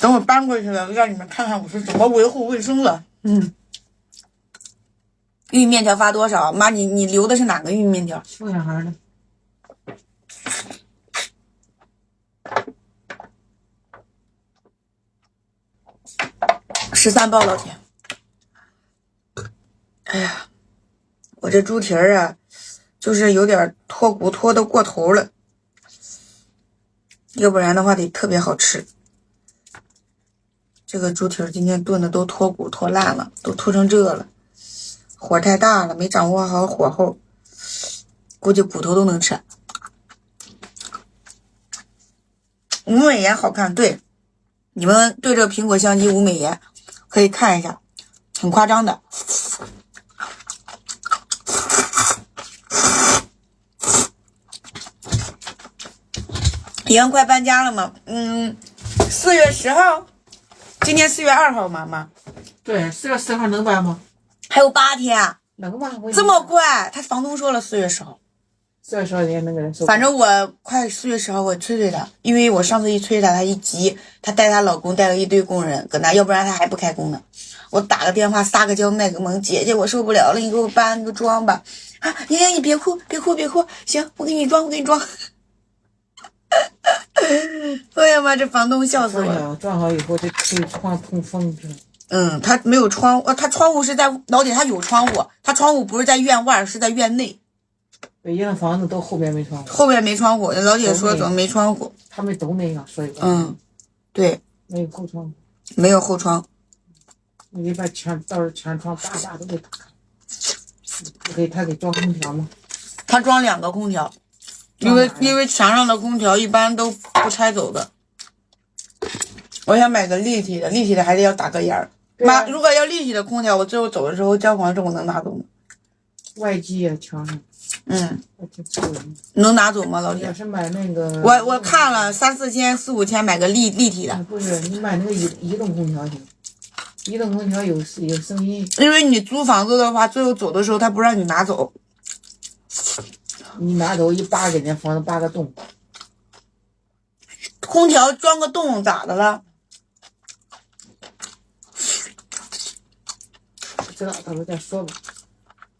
等我搬过去了，让你们看看我是怎么维护卫生的。嗯，玉米面条发多少？妈，你你留的是哪个玉米面条？送小孩的。十三包老铁。哎呀，我这猪蹄儿啊，就是有点脱骨，脱的过头了，要不然的话得特别好吃。这个猪蹄儿今天炖的都脱骨脱烂了，都脱成这了，火太大了，没掌握好火候，估计骨头都能吃。无美颜好看，对，你们对着苹果相机无美颜可以看一下，很夸张的。莹快搬家了吗？嗯，四月十号，今天四月二号，妈妈对，四月十号能搬吗？还有八天，能吧？我这么快？他房东说了四月十号，四月十号人家那个人说。反正我快四月十号我催催他，因为我上次一催他，他一急，他带她老公带了一堆工人搁那，要不然他还不开工呢。我打个电话撒个娇卖个萌，姐姐我受不了了，你给我搬个装吧。啊，莹莹你别哭别哭别哭，行，我给你装我给你装。哎呀妈，这房东笑死我了。装好，以后就可以窗通风？嗯，他没有窗，呃，他窗户是在老铁，他有窗户，他窗户不是在院外，是在院内，北京的房子都后边没窗户，后边没窗户。老铁说怎么没窗户？他们都那样，所以嗯，对，没有后窗，没有后窗。你得把全到时候全窗大大都给打开。不给他给装空调吗？他装两个空调，因为因为墙上的空调一般都不拆走的。我想买个立体的，立体的还得要打个眼儿。对啊妈，如果要立体的空调，我最后走的时候交房证我能拿走吗？外机也，墙上嗯。能拿走吗，老铁？要是买那个，我我看了三四千、四五千买个立立体的，不是你买那个移移动空调行，移动空调有有声音，因为你租房子的话，最后走的时候他不让你拿走。你拿走一扒给人家房子扒个洞，空调装个洞咋的了？不知道到时候再说吧。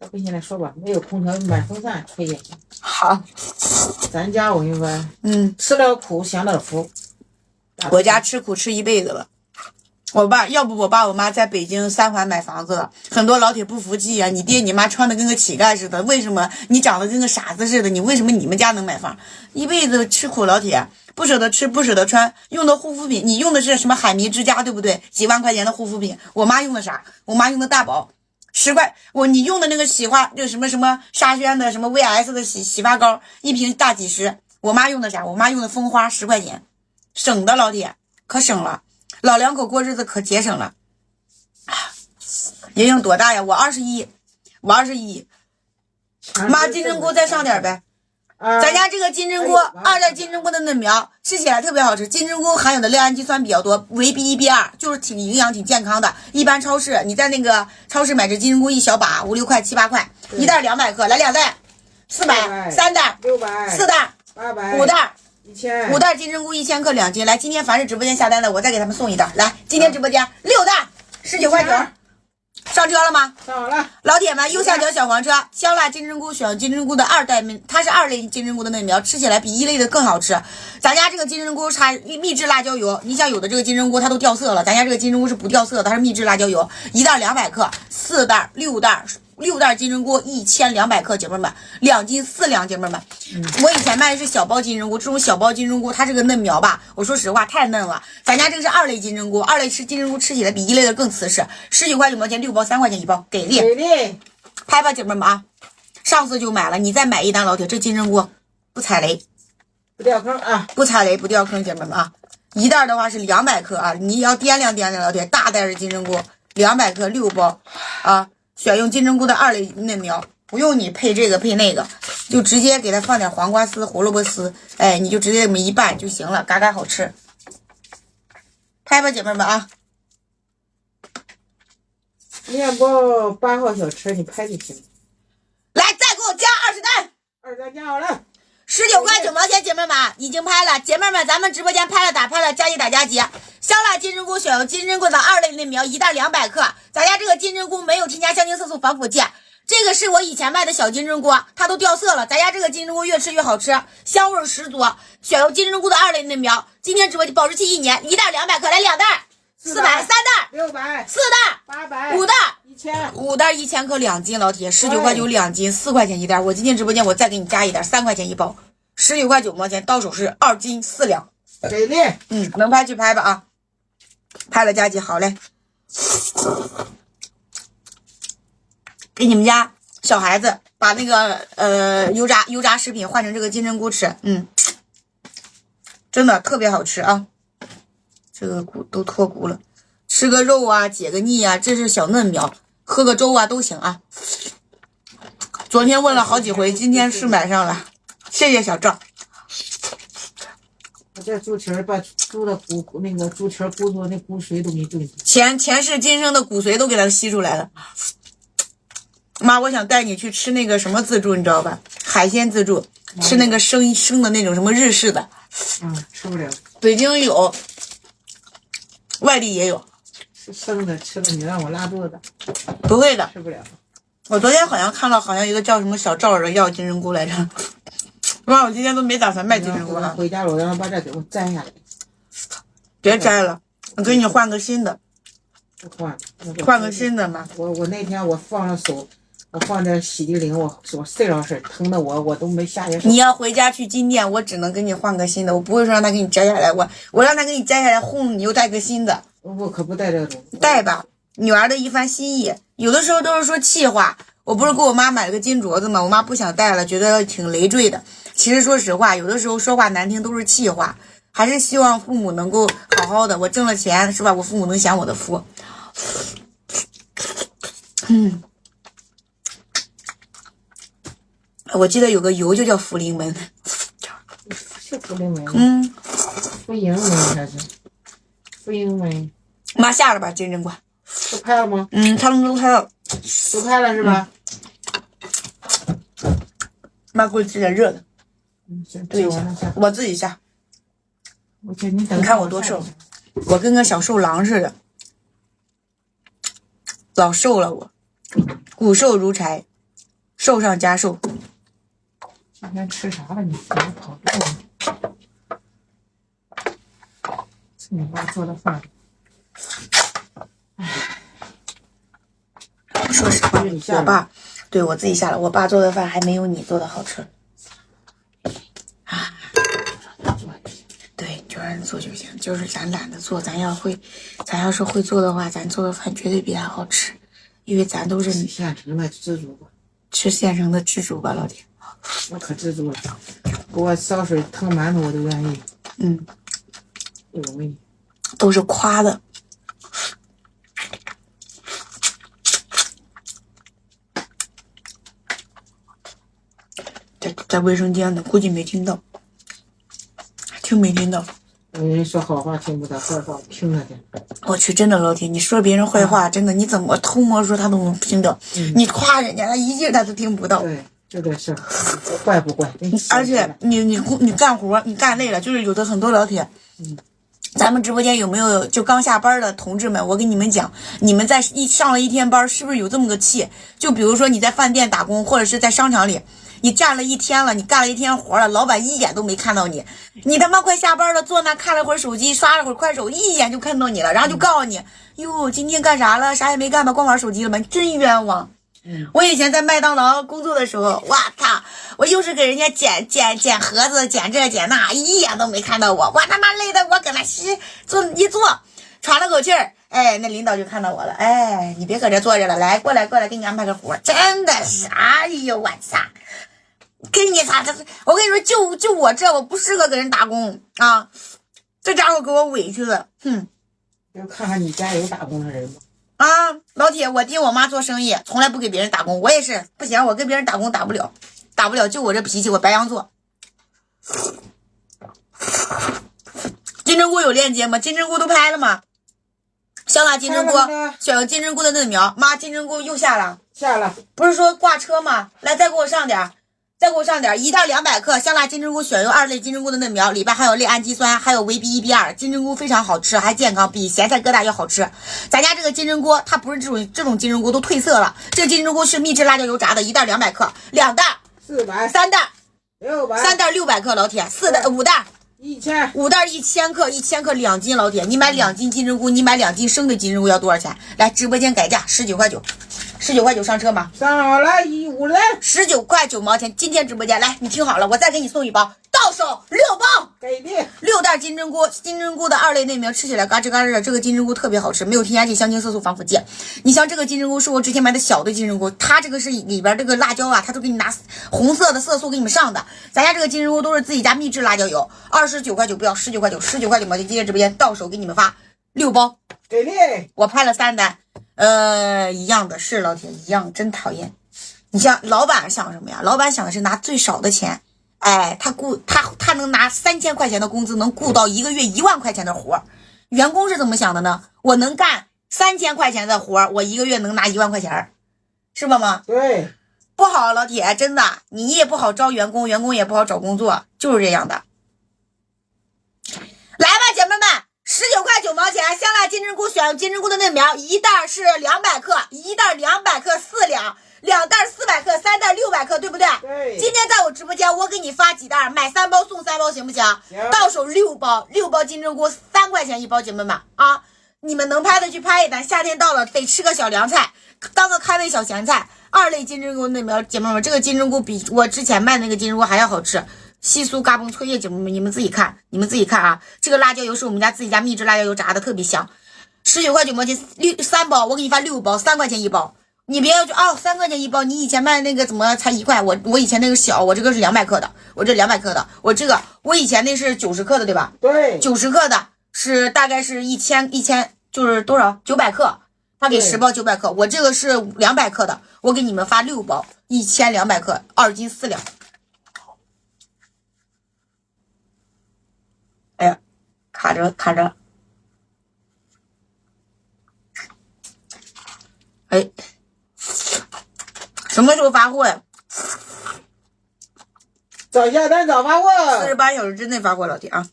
要不现在说吧，没有空调买风扇吹也行。好，咱家我跟你说，嗯，吃了苦享了福。我家吃苦吃一辈子了。我爸要不我爸我妈在北京三环买房子了，很多老铁不服气啊！你爹你妈穿的跟个乞丐似的，为什么你长得跟个傻子似的？你为什么你们家能买房？一辈子吃苦，老铁不舍得吃，不舍得穿，用的护肤品，你用的是什么海迷之家，对不对？几万块钱的护肤品，我妈用的啥？我妈用的大宝，十块。我你用的那个洗发，就什么什么沙宣的什么 VS 的洗洗发膏，一瓶大几十。我妈用的啥？我妈用的蜂花，十块钱，省的老铁可省了。老两口过日子可节省了。莹莹多大呀？我二十一，我二十一。妈，金针菇再上点呗。啊，咱家这个金针菇，二代金针菇的嫩苗，吃起来特别好吃。金针菇含有的亮氨基酸比较多，维 B 一、B 二，就是挺营养、挺健康的。一般超市你在那个超市买这金针菇一小把，五六块、七八块，一袋两百克，来两袋，四百，三袋，六百、四袋，八百、五袋。一千、五袋金针菇一千克两斤，来，今天凡是直播间下单的，我再给他们送一袋。来，今天直播间六袋，十九块九，上车了吗？上好了，老铁们，右下角小黄车，香辣金针菇选金针菇的二代嫩，它是二类金针菇的嫩苗，吃起来比一类的更好吃。咱家这个金针菇插秘制辣椒油，你像有的这个金针菇它都掉色了，咱家这个金针菇是不掉色的，它是秘制辣椒油，一袋两百克，四袋六袋。六袋金针菇一千两百克，姐妹们，两斤四两，姐妹们。我以前卖的是小包金针菇，这种小包金针菇它这个嫩苗吧，我说实话太嫩了。咱家这个是二类金针菇，二类吃金针菇吃起来比一类的更瓷实，十九块九毛钱六包，三块钱一包，给力。给力，拍吧，姐妹们啊！上次就买了，你再买一单，老铁，这金针菇不踩雷，不掉坑啊！不踩雷，不掉坑，姐妹们啊！一袋的话是两百克啊，你要掂量掂量，老铁，大袋的金针菇两百克六包啊，选用金针菇的二类嫩苗，不用你配这个配那个，就直接给它放点黄瓜丝、胡萝卜丝，哎，你就直接这么一拌就行了，嘎嘎好吃。拍吧，姐妹们啊！面包八号小吃你拍就行。来，再给我加二十单。二十单加好了，十九块九毛钱，姐妹们已经拍了，姐妹们，咱们直播间拍了打拍了，加急打加急，香辣金针菇选用金针菇的二类嫩苗，一袋两百克。咱家这个金针菇没有添加香精、色素、防腐剂。这个是我以前卖的小金针菇，它都掉色了。咱家这个金针菇越吃越好吃，香味十足。选用金针菇的二类嫩苗，今天直播保质期一年，一袋两百克，来两袋，四百，三袋，六百，四袋，八百，五袋，一千，五袋一千克两斤，老铁，十九块九两斤，四块钱一袋。我今天直播间我再给你加一袋，三块钱一包，十九块九毛钱，到手是二斤四两。给力！嗯，能拍去拍吧啊，拍了加急，好嘞。给你们家小孩子把那个呃油炸油炸食品换成这个金针菇吃，嗯，真的特别好吃啊。这个骨都脱骨了，吃个肉啊解个腻啊，这是小嫩苗，喝个粥啊都行啊。昨天问了好几回，今天是买上了，谢谢小赵。我这猪蹄儿把猪的骨骨那个猪蹄儿骨头那骨髓都没炖出来前前世今生的骨髓都给它吸出来了。妈，我想带你去吃那个什么自助，你知道吧？海鲜自助，吃那个生生的那种什么日式的，嗯，吃不了，北京有，外地也有。是生的吃了你让我拉肚子，不会的，吃不了。我昨天好像看到好像一个叫什么小赵的要金针菇来着。妈，我今天都没打算卖金针菇了，回家了，我让他把这给我摘下来，别摘了，我给你换个新的，不换，换个新的嘛。我我那天我放了手，我放在洗涤灵，我我碎了事，疼的我我都没下去手。你要回家去金店，我只能给你换个新的，我不会说让他给你摘下来，我我让他给你摘下来哄你，又带个新的。我可不带这种。带吧，女儿的一番心意。有的时候都是说气话。我不是给我妈买了个金镯子吗？我妈不想戴了，觉得挺累赘的。其实说实话，有的时候说话难听都是气话，还是希望父母能够好好的。我挣了钱是吧？我父母能享我的福。嗯，我记得有个油就叫茯苓门。是福临门？嗯，福营门还是门？妈下了吧，金针菇。都拍了吗？嗯，他们都拍了。都拍了是吧？妈给我吃点热的，嗯，行，对。我自己下。我这你等你看我多瘦，我跟个小瘦狼似的，老瘦了我，骨瘦如柴，瘦上加瘦。今天吃啥了你？怎么跑肚了？吃你爸做的饭。说实话，我爸对我自己下了，我爸做的饭还没有你做的好吃。啊，对，就让人做就行，就是咱懒得做，咱要会，咱要是会做的话，咱做的饭绝对比他好吃，因为咱都是现成的知足吧，吃现成的知足吧，老铁。我可知足了。给我烧水烫馒头我都愿意，嗯，不容易。都是夸的。在在卫生间呢，估计没听到，听没听到？人家说好话听不到，坏话听着点。我去，真的老铁，你说别人坏话，真的你怎么偷摸说他都能听到？你夸人家，他一句他都听不到。对，这个是怪不怪？而且你你你干活你干累了，就是有的很多老铁，嗯，咱们直播间有没有就刚下班的同志们？我跟你们讲，你们在一上了一天班，是不是有这么个气？就比如说你在饭店打工，或者是在商场里，你站了一天了，你干了一天活了，老板一眼都没看到你，你他妈快下班了，坐那看了会儿手机，刷了会儿快手，一眼就看到你了，然后就告诉你，哟，今天干啥了？啥也没干吧，光玩手机了吗？真冤枉！我以前在麦当劳工作的时候，我操，我又是给人家捡捡捡盒子，捡这捡那，一眼都没看到我，我他妈累的我搁那吸坐一坐，喘了口气儿，哎，那领导就看到我了，哎，你别搁这坐着了，来过来过来，给你安排个活，真的是，哎呦我操，给你啥这是？我跟你说，就就我这，我不适合给人打工啊，这家伙给我委屈的，哼。就看看你家有打工的人吗？啊，老铁，我爹我妈做生意，从来不给别人打工，我也是不行，我跟别人打工打不了，打不了，就我这脾气，我白羊座。金针菇有链接吗？金针菇都拍了吗？香辣金针菇选个金针菇的嫩苗。妈，金针菇又下了，下了，不是说挂车吗？来，再给我上点儿。再给我上点一袋两百克香辣金针菇选用二类金针菇的嫩苗，里边含有类氨基酸，还有维 B 一 B 二，金针菇非常好吃，还健康，比咸菜疙瘩要好吃。咱家这个金针菇它不是这种这种金针菇都褪色了，这个金针菇是秘制辣椒油炸的，一袋两百克，两袋四百、三袋六百、三袋六百克，老铁，四袋五袋一千，五袋一千克，一千克两斤，老铁，你买两斤金针菇，你买两斤生的金针菇要多少钱？来，直播间改价十九块九，十九块九上车吗？上来一五轮，十九块九毛钱，今天直播间来，你听好了，我再给你送一包，到手六包，给力！六袋金针菇，金针菇的二类内名，吃起来嘎吱嘎吱的，这个金针菇特别好吃，没有添加剂、香精、色素、防腐剂。你像这个金针菇是我之前买的小的金针菇，它这个是里边这个辣椒啊，它都给你拿红色的色素给你们上的。咱家这个金针菇都是自己家秘制辣椒油，二十九块九不要，十九块九，十九块九毛钱，今天直播间到手给你们发六包。给力！我拍了三单，呃，一样的是老铁，一样，真讨厌。你像老板想什么呀？老板想的是拿最少的钱，哎，他雇他他能拿三千块钱的工资，能雇到一个月一万块钱的活儿。员工是怎么想的呢？我能干三千块钱的活儿，我一个月能拿一万块钱儿，是吧吗？对，不好，老铁，真的，你也不好招员工，员工也不好找工作，就是这样的。来吧，姐妹们，十九块九毛钱，香辣金针菇选用金针菇的嫩苗，一袋是两百克，一袋两百克四两，两袋四百克，三袋六百克，对不对？对今天在我直播间，我给你发几袋，买三包送三包，行不行？行到手六包，六包金针菇三块钱一包，姐妹们啊，你们能拍的去拍一单。夏天到了，得吃个小凉菜，当个开胃小咸菜。二类金针菇那苗，姐妹们，这个金针菇比我之前卖那个金针菇还要好吃，稀酥嘎嘣脆叶，姐妹们，你们自己看，你们自己看啊。这个辣椒油是我们家自己家秘制辣椒油炸的，特别香。十九块九毛钱六三包，我给你发六包，三块钱一包。你别要去哦，三块钱一包，你以前卖那个怎么才一块？我我以前那个小，我这个是两百克的，我这两百克的，我这个我以前那是九十克的，对吧？对，九十克的是大概是一千一千，就是多少？九百克，他给十包九百克，我这个是两百克的，我给你们发六包，一千两百克，二斤四两。哎呀，卡着卡着，哎，什么时候发货呀？早下单早发货四十，八小时之内发货，老铁啊，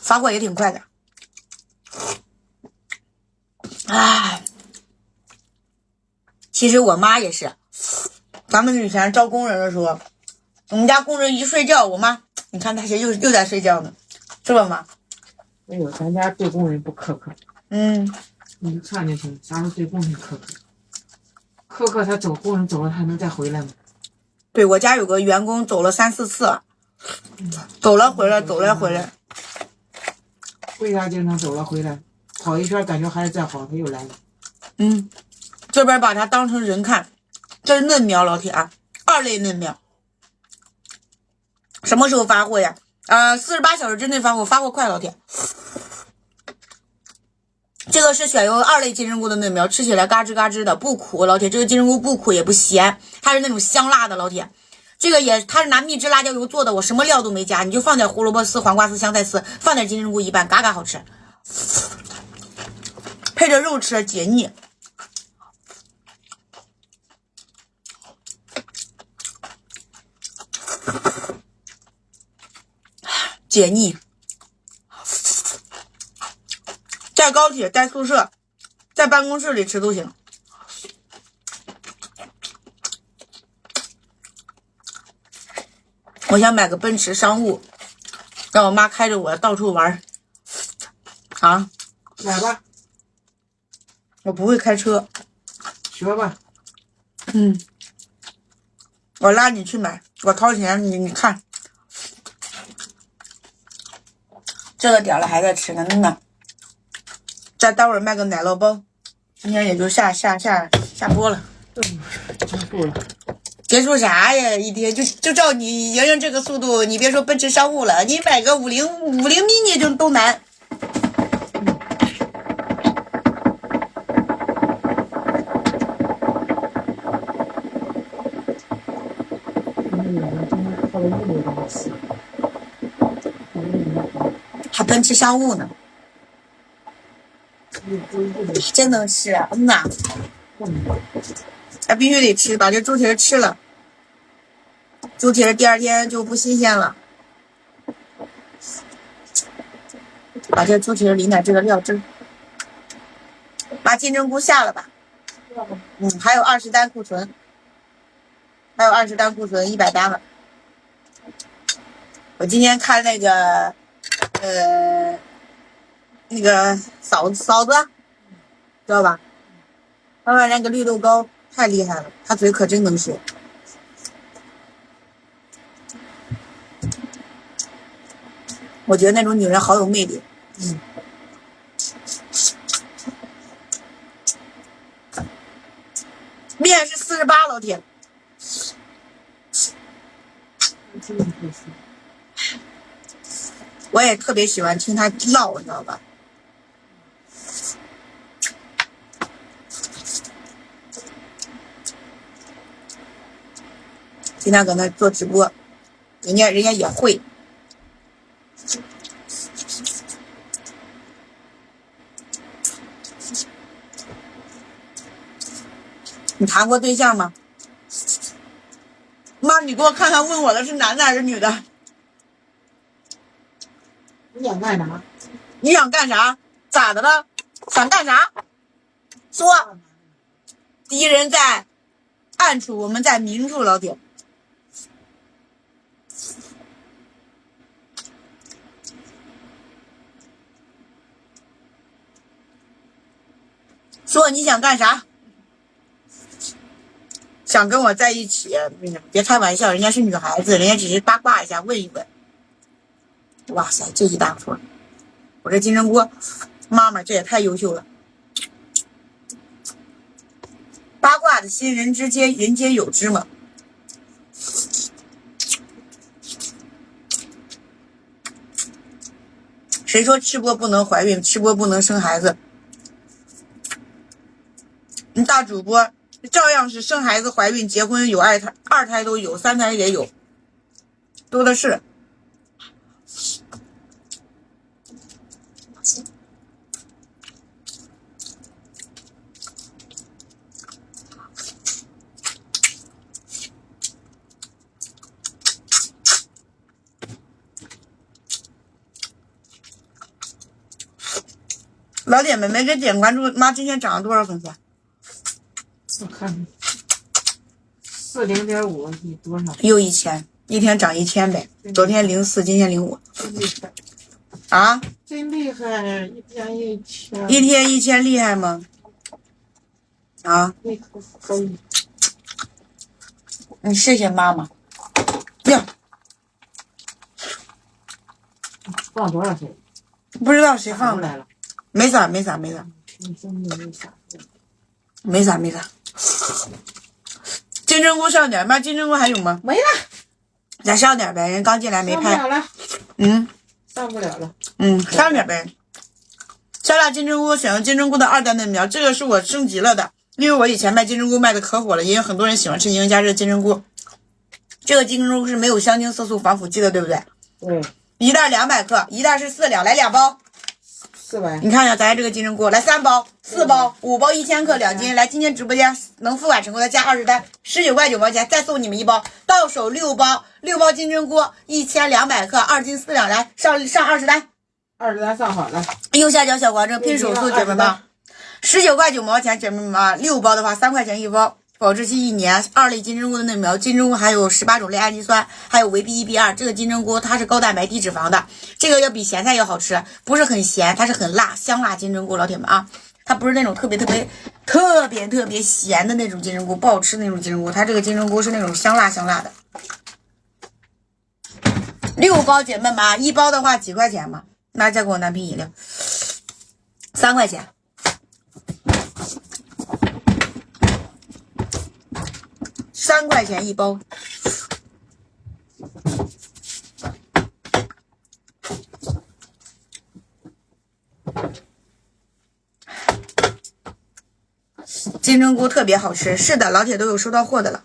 发货也挺快的。啊，其实我妈也是，咱们以前招工人的时候，我们家工人一睡觉，我妈，你看她谁又又在睡觉呢，是吧妈？哎呦，咱家对工人不苛刻，嗯，你一看就行，啥时候对工人苛刻。苛刻，他走工人走了，他能再回来吗？对我家有个员工走了三四次了，走了回来，走了回来。为啥经常走了回来，跑一圈感觉还是再好，他又来了。嗯，这边把他当成人看，这是嫩苗，老铁啊，二类嫩苗。什么时候发货呀？呃，四十八小时之内发货，发货快，老铁。这个是选用二类金针菇的嫩苗，吃起来嘎吱嘎吱的，不苦，老铁。这个金针菇不苦也不咸，它是那种香辣的，老铁。这个也，它是拿秘制辣椒油做的，我什么料都没加，你就放点胡萝卜丝、黄瓜丝、香菜丝，放点金针菇一拌，嘎嘎好吃，配着肉吃解腻。解腻。高铁、在宿舍、在办公室里吃都行。我想买个奔驰商务，让我妈开着我到处玩儿。啊，买吧，我不会开车。学吧。嗯，我拉你去买，我掏钱，你你看，这个点了还在吃呢，真的。再待会儿卖个奶酪包，今天也就下下下下播了。结束了，结束啥呀？一天就就照你莹莹这个速度，你别说奔驰商务了，你买个五菱五菱 mini 就都难。还奔驰商务呢，真能吃啊！嗯呐，那必须得吃，把这猪蹄吃了，猪蹄第二天就不新鲜了。把这猪蹄淋点这个料汁，把金针菇下了吧。嗯，还有二十单库存，还有二十单库存，一百单了。我今天看那个，呃，那个嫂嫂子，知道吧？他说那个绿豆糕太厉害了，他嘴可真能说。我觉得那种女人好有魅力。嗯，面是四十八，老铁。我也特别喜欢听他唠，你知道吧？今天搁那做直播，人家人家也会。你谈过对象吗？妈，你给我看看，问我的是男的还是女的？你想干啥？你想干啥？咋的了？想干啥？说，敌人在暗处，我们在明处，老铁。说你想干啥？想跟我在一起？别开玩笑，人家是女孩子，人家只是八卦一下，问一问。哇塞，这一大坨！我这金针菇，妈妈这也太优秀了。八卦的心，人之间人皆有之嘛。谁说吃播不能怀孕，吃播不能生孩子？大主播照样是生孩子、怀孕、结婚有二胎，二胎都有，三胎也有，多的是。老铁们，没给点关注，妈今天涨了多少粉丝？我看看，四零点五你多少？又一千，一天涨一千呗。昨天零四，今天零五啊！真厉害！一天一千，一天一千厉害吗？啊！你谢谢妈妈。呀，放多少钱？不知道谁放的，来了。没啥，没啥，没啥，你真的没啥。没啥，没啥。金针菇上点，妈，金针菇还有吗？没了，再上点呗，人刚进来没拍。上不了了，嗯上不了了。嗯，上点呗。香辣金针菇选用金针菇的二代嫩苗，这个是我升级了的，因为我以前卖金针菇卖的可火了，也有很多人喜欢吃赢家这个金针菇。这个金针菇是没有香精、色素、防腐剂的，对不对？嗯，一袋两百克，一袋是四两，来两包。四百。你看一下咱这个金针菇，来三包、四包、五包一千克两斤，来今天直播间能付款成功的加二十单，十九块九毛钱，再送你们一包，到手六包，六包金针菇一千两百克，二斤四两，来上上二十单，二十单上好了，右下角小黄车拼手速，姐妹们，十九块九毛钱，姐妹们啊，六包的话三块钱一包。保质期一年，二类金针菇的嫩苗，金针菇含有十八种类氨基酸，还有维 B 一、B 二。这个金针菇它是高蛋白低脂肪的，这个要比咸菜要好吃，不是很咸，它是很辣，香辣金针菇，老铁们啊，它不是那种特别特别特别特别咸的那种金针菇，不好吃的那种金针菇，它这个金针菇是那种香辣香辣的。六包姐妹们啊，一包的话几块钱嘛？那再给我拿瓶饮料，三块钱。三块钱一包，金针菇特别好吃。是的，老铁都有收到货的了，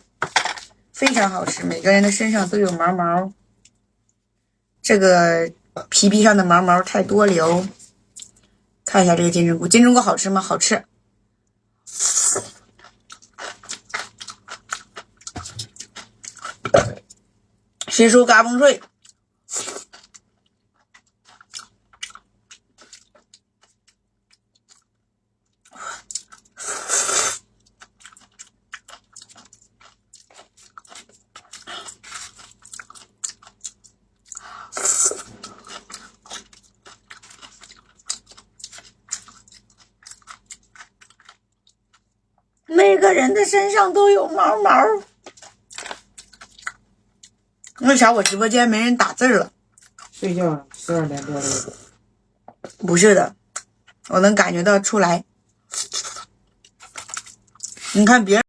非常好吃。每个人的身上都有毛毛，这个皮皮上的毛毛太多了哦。看一下这个金针菇，金针菇好吃吗？好吃。西叔嘎嘣脆。每个人的身上都有毛毛。为啥我直播间没人打字了？睡觉了，十二点多了。不是的，我能感觉到出来。你看别人。